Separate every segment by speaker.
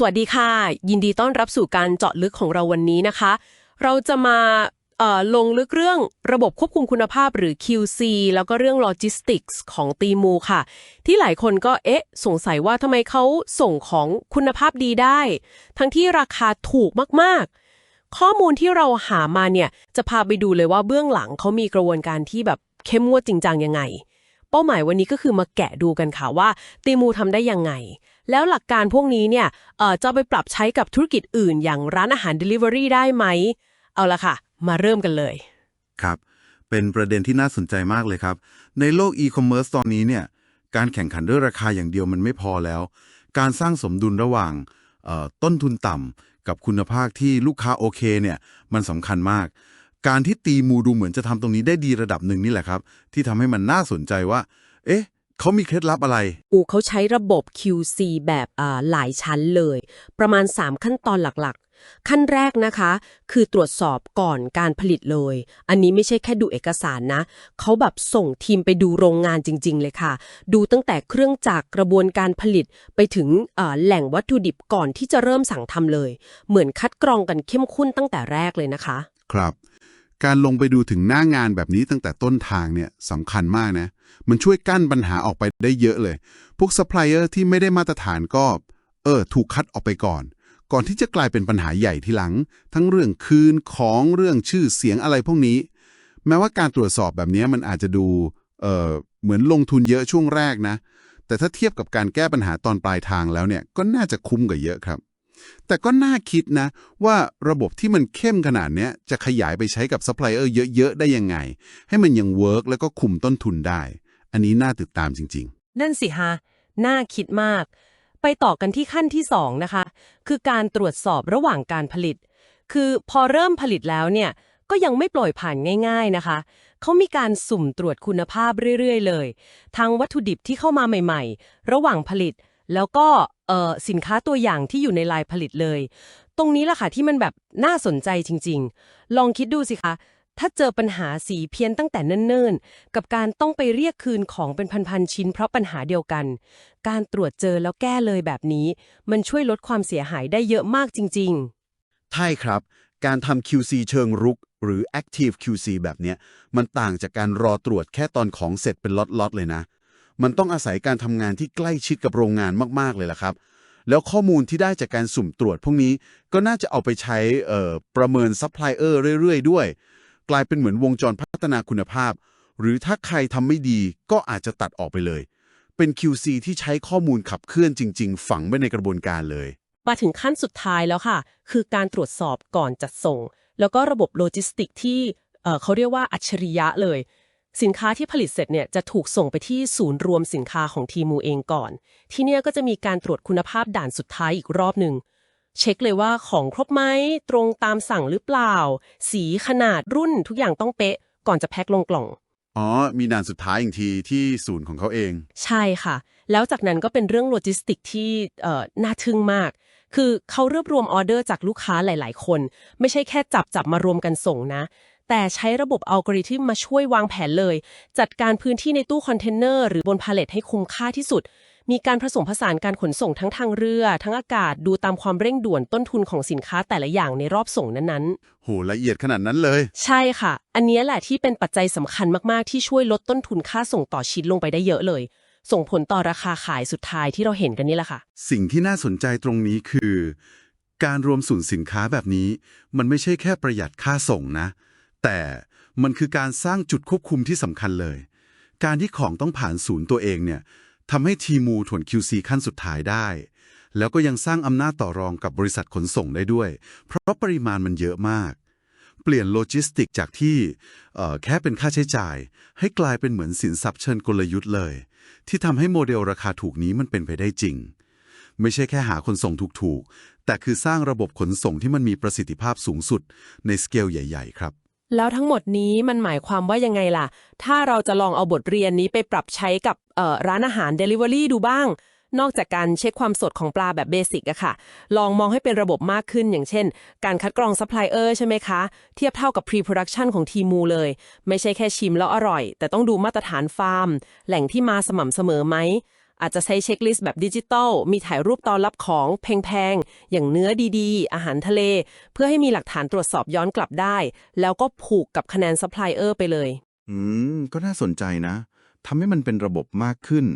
Speaker 1: สวัสดีค่ะ ยินดีต้อนรับสู่การเจาะลึกของเราวันนี้นะคะ เราจะมาลงลึกเรื่องระบบควบคุมคุณภาพหรือ QC แล้วก็เรื่อง Logistics ของตีมูค่ะ ที่หลายคนก็เอ๊ะ สงสัยว่าทำไมเขาส่งของคุณภาพดีได้ ทั้งที่ราคาถูกมากๆ ข้อมูลที่เราหามาเนี่ย จะพาไปดูเลยว่าเบื้องหลังเขามีกระบวนการที่แบบเข้มงวดจริงจังยังไง เป้าหมายวันนี้ก็คือมาแกะดูกันค่ะว่าตีมูทำได้ยังไง แล้วหลักการพวกนี้เนี่ยเอ่อจะเอาไปปรับใช้กับธุรกิจอื่น อย่างร้านอาหาร Delivery ได้ไหม เอาละค่ะ มาเริ่มกันเลย
Speaker 2: ครับ เป็นประเด็นที่น่าสนใจมากเลยครับ ในโลกอีคอมเมิร์ซตอนนี้เนี่ย การแข่งขันด้วยราคาอย่างเดียวมันไม่พอแล้ว การสร้างสมดุลระหว่างเอ่อต้นทุนต่ำกับคุณภาพที่ลูกค้าโอเคเนี่ย มันสำคัญมาก การที่ตีมูดูเหมือนจะทำตรงนี้ได้ดีระดับหนึ่งนี่แหละครับ ที่ทำให้มันน่าสนใจว่า เอ๊ะ เขามีเคล็ดลับอะไร
Speaker 1: อูเขาใช้ระบบ QC แบบอ่าหลายชั้นเลย ประมาณ 3 ขั้นตอนหลักๆ ขั้นแรกนะคะ คือตรวจสอบก่อนการผลิตเลย อันนี้ไม่ใช่แค่ดูเอกสารนะ เขาแบบส่งทีมไปดูโรงงานจริง ๆ เลยค่ะ ดูตั้งแต่เครื่องจักรกระบวนการผลิตไปถึงเอ่อแหล่งวัตถุดิบก่อนที่จะเริ่มสั่งทำเลย เหมือนคัดกรองกันเข้มข้นตั้งแต่แรกเลยนะคะ
Speaker 3: ครับ การลงไปดูถึงหน้างานแบบนี้ตั้งแต่ต้นทางเนี่ยสำคัญมากนะ มันช่วยกั้นปัญหาออกไปได้เยอะเลย พวกซัพพลายเออร์ที่ไม่ได้มาตรฐานก็ เออ ถูกคัดออกไปก่อน ก่อนที่จะกลายเป็นปัญหาใหญ่ทีหลัง ทั้งเรื่องคืนของเรื่องชื่อเสียงอะไรพวกนี้ แม้ว่าการตรวจสอบแบบนี้มันอาจจะดู เออเหมือนลงทุนเยอะช่วงแรกนะ แต่ถ้าเทียบกับการแก้ปัญหาตอนปลายทางแล้วเนี่ย ก็น่าจะคุ้มกว่าเยอะครับ แต่ก็น่าคิดนะ ว่าระบบที่มันเข้มขนาดนี้จะขยายไปใช้กับซัพพลายเออร์เยอะ ๆ ได้ยังไง ให้มันยังเวิร์กแล้วก็คุมต้นทุนได้ อันนี้น่าติดตามจริง ๆ
Speaker 1: นั่นสิฮะน่าคิดมาก ไปต่อกันที่ขั้นที่ 2 นะคะ คือการตรวจสอบระหว่างการผลิต คือพอเริ่มผลิตแล้วเนี่ยก็ยังไม่ปล่อยผ่านง่าย ๆนะคะ เขามีการสุ่มตรวจคุณภาพเรื่อย ๆ เลย ทั้งวัตถุดิบที่เข้ามาใหม่ ๆ ระหว่างผลิต แล้วก็ สินค้าตัวอย่างที่อยู่ในลายผลิตเลย ตรงนี้แหละค่ะที่มันแบบน่าสนใจจริง ๆ ลองคิดดูสิคะ ถ้าเจอปัญหาสีเพี้ยนตั้งแต่เนิ่นๆ กับการต้องไปเรียกคืนของเป็นพันๆชิ้น เพราะปัญหาเดียวกัน การตรวจเจอแล้วแก้เลยแบบนี้ มันช่วยลดความเสียหายได้เยอะมากจริงๆ
Speaker 4: ใช่ครับ การทำ QC เชิงรุก หรือ Active QC แบบเนี้ยมันต่างจากการรอตรวจแค่ตอนของเสร็จเป็นล็อตๆเลยนะ มันต้องอาศัยการทำงานที่ใกล้ชิดกับโรงงานมาก ๆ เลยล่ะครับ แล้วข้อมูลที่ได้จากการสุ่มตรวจพวกนี้ก็น่าจะเอาไปใช้ประเมินซัพพลายเออร์เรื่อย ๆ ด้วย กลายเป็นเหมือนวงจรพัฒนาคุณภาพ หรือถ้าใครทำไม่ดีก็อาจจะตัดออกไปเลย เป็น QC ที่ใช้ข้อมูลขับเคลื่อนจริง ๆ ฝังไว้ในกระบวนการเลย
Speaker 1: มาถึงขั้นสุดท้ายแล้วค่ะ คือการตรวจสอบก่อนจัดส่ง แล้วก็ระบบโลจิสติกที่เเขาเรียกว่าอัจฉริยะเลย สินค้าที่ผลิตเสร็จเนี่ยจะถูกส่งไปที่ศูนย์รวมสินค้าของทีมูเองก่อน ที่เนี่ยก็จะมีการตรวจคุณภาพด่านสุดท้ายอีกรอบหนึ่งเช็คเลยว่าของครบไหมตรงตามสั่งหรือเปล่า สีขนาดรุ่นทุกอย่างต้องเป๊ะ ก่อนจะแพ็คลงกล่อง
Speaker 3: ๆอ๋อ มีด่านสุดท้ายอีกทีที่ศูนย์ของเขาเอง
Speaker 1: ใช่ค่ะ แล้วจากนั้นก็เป็นเรื่องโลจิสติกที่เอ่อน่าทึ่งมาก คือเขารวบรวมออเดอร์จากลูกค้าหลาย ๆ คน ไม่ใช่แค่จับจับมารวมกันส่งนะ แต่ใช้ระบบอัลกอริทึมมาช่วยวางแผนเลย จัดการพื้นที่ในตู้คอนเทนเนอร์หรือบนพาเลทให้คุ้มค่าที่สุด มีการผสมผสานการขนส่งทั้งทางเรือ ทั้งอากาศดูตามความเร่งด่วนต้นทุนของสินค้าแต่ละอย่างในรอบส่งนั้นๆ
Speaker 3: โหละเอียดขนาดนั้นเลย
Speaker 1: ใช่ค่ะ อันเนี้ยแหละที่เป็นปัจจัยสำคัญมากๆที่ช่วยลดต้นทุนค่าส่งต่อชิ้นลงไปได้เยอะเลย ส่งผลต่อราคาขายสุดท้ายที่เราเห็นกันนี่แหละค่ะ
Speaker 3: สิ่งที่น่าสนใจตรงนี้คือ การรวมศูนย์สินค้าแบบนี้ มันไม่ใช่แค่ประหยัดค่าส่งนะ แต่มันคือการสร้างจุดควบคุมที่สำคัญเลย การที่ของต้องผ่านศูนย์ตัวเองเนี่ยทำให้ทีมูถวน QC ขั้นสุดท้ายได้ แล้วก็ยังสร้างอำนาจต่อรองกับบริษัทขนส่งได้ด้วย เพราะปริมาณมันเยอะมาก เปลี่ยนโลจิสติกจากที่แค่เป็นค่าใช้จ่าย ให้กลายเป็นเหมือนสินทรัพย์เชิญกลยุทธ์เลย ที่ทำให้โมเดลราคาถูกนี้มันเป็นไปได้จริง ไม่ใช่แค่หาคนส่งถูกๆ แต่คือสร้างระบบขนส่งที่มันมีประสิทธิภาพสูงสุดในสเกลใหญ่ ๆ ครับ
Speaker 1: แล้วทั้งหมดนี้มันหมายความว่ายังไงล่ะ ถ้าเราจะลองเอาบทเรียนนี้ไปปรับใช้กับร้านอาหาร Delivery ดูบ้าง นอกจากการเช็คความสดของปลาแบบเบสิกอะค่ะ ลองมองให้เป็นระบบมากขึ้นอย่างเช่น การคัดกรองซัพพลายเออร์ใช่ไหมคะ เทียบเท่ากับ Pre-Production ของทีมูเลย ไม่ใช่แค่ชิมแล้วอร่อย แต่ต้องดูมาตรฐานฟาร์ม แหล่งที่มาสม่ำเสมอไหม อาจจะใช้เช็คลิสต์แบบดิจิตอลมีถ่ายรูปตอนรับของแพงๆ อย่างเนื้อดีๆ อาหารทะเล เพื่อให้มีหลักฐานตรวจสอบย้อนกลับได้ แล้วก็ผูกกับคะแนนซัพพลายเออร์ไปเลย
Speaker 3: อืม ก็น่าสนใจนะทำให้มันเป็นระบบมากขึ้น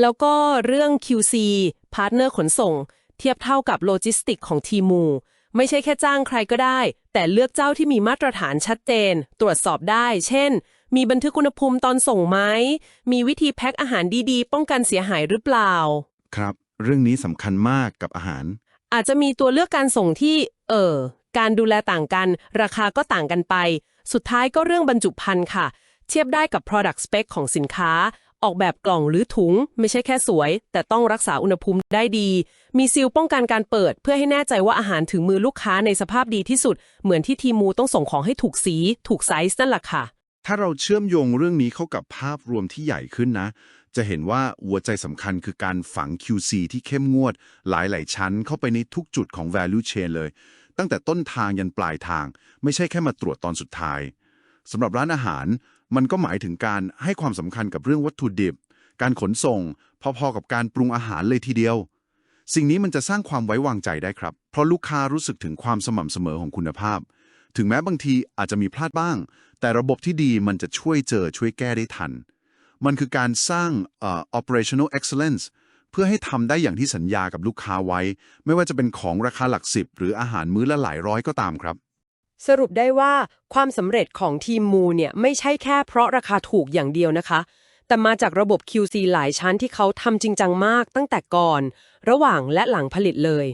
Speaker 1: แล้วก็เรื่อง QC พาร์ทเนอร์ขนส่ง เทียบเท่ากับโลจิสติกของทีมูไม่ใช่แค่จ้างใครก็ได้ แต่เลือกเจ้าที่มีมาตรฐานชัดเจน ตรวจสอบได้ เช่น มีบันทึกอุณหภูมิตอนส่งไหมมีวิธีแพ็คอาหารดีๆ ป้องกันเสียหายหรือเปล่า
Speaker 3: ครับ เรื่องนี้สำคัญมากกับอาหาร
Speaker 1: อาจจะมีตัวเลือกการส่งที่ เออการดูแลต่างกัน ราคาก็ต่างกันไป สุดท้ายก็เรื่องบรรจุภัณฑ์ค่ะ เทียบได้กับ product spec ของสินค้า ออกแบบกล่องหรือถุง ไม่ใช่แค่สวย แต่ต้องรักษาอุณหภูมิได้ดี มีซีลป้องกันการเปิด เพื่อให้แน่ใจว่าอาหารถึงมือลูกค้าในสภาพดีที่สุด เหมือนที่ทีมูต้องส่งของให้ถูกสี ถูกไซส์นั่นแหละค่ะ
Speaker 3: ถ้าเราเชื่อมโยงเรื่องนี้เข้ากับภาพรวมที่ใหญ่ขึ้นนะ จะเห็นว่าหัวใจสำคัญคือการฝัง QC ที่เข้มงวด หลาย ๆ ชั้นเข้าไปในทุกจุดของ value chain เลย ตั้งแต่ต้นทางยันปลายทาง ไม่ใช่แค่มาตรวจตอนสุดท้ายสำหรับร้านอาหาร มันก็หมายถึงการให้ความสำคัญกับเรื่องวัตถุดิบ การขนส่ง พอ ๆ กับการปรุงอาหารเลยทีเดียว สิ่งนี้มันจะสร้างความไว้วางใจได้ครับ เพราะลูกค้ารู้สึกถึงความสม่ำเสมอของคุณภาพ ถึงแม้บางทีอาจจะมีพลาดบ้าง แต่ระบบที่ดีมันจะช่วยเจอช่วยแก้ได้ทัน มันคือการสร้างเอ่อ operational excellence เพื่อให้ทำได้อย่างที่สัญญากับลูกค้าไว้ ไม่ว่าจะเป็นของราคาหลักสิบหรืออาหารมื้อละหลายร้อยก็ตามครับ
Speaker 1: สรุปได้ว่าความสำเร็จของทีมมูเนี่ยไม่ใช่แค่เพราะราคาถูกอย่างเดียวนะคะ แต่มาจากระบบ QC หลายชั้นที่เขาทำจริงจังมากตั้งแต่ก่อน ระหว่างและหลังผลิตเลย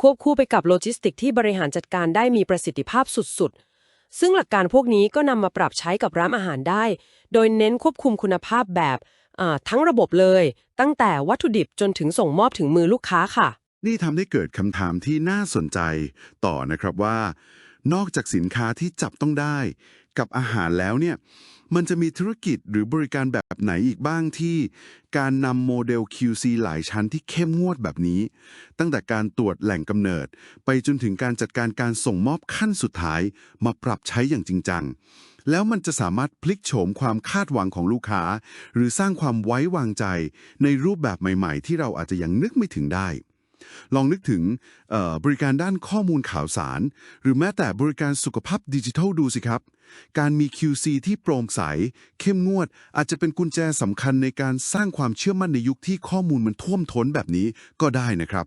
Speaker 1: ควบคู่ไปกับโลจิสติกที่บริหารจัดการได้มีประสิทธิภาพสุดๆ ซึ่งหลักการพวกนี้ก็นำมาปรับใช้กับร้านอาหารได้ โดยเน้นควบคุมคุณภาพแบบทั้งระบบเลย ตั้งแต่วัตถุดิบจนถึงส่งมอบถึงมือลูกค้าค่ะ
Speaker 3: นี่ทำให้เกิดคำถามที่น่าสนใจ ต่อนะครับว่า นอกจากสินค้าที่จับต้องได้ กับอาหารแล้วเนี่ย มันจะมีธุรกิจหรือบริการแบบไหนอีกบ้างที่ การนำโมเดล QC หลายชั้นที่เข้มงวดแบบนี้ ตั้งแต่การตรวจแหล่งกำเนิด ไปจนถึงการจัดการการส่งมอบขั้นสุดท้าย มาปรับใช้อย่างจริงจัง แล้วมันจะสามารถพลิกโฉมความคาดหวังของลูกค้า หรือสร้างความไว้วางใจในรูปแบบใหม่ ๆ ที่เราอาจจะยังนึกไม่ถึงได้ ลองนึกถึงบริการด้านข้อมูลข่าวสาร หรือแม้แต่บริการสุขภาพดิจิทัลดูสิครับ การมี QC ที่โปร่งใส เข้มงวด อาจจะเป็นกุญแจสำคัญในการสร้างความเชื่อมั่นในยุคที่ข้อมูลมันท่วมท้นแบบนี้ก็ได้นะครับ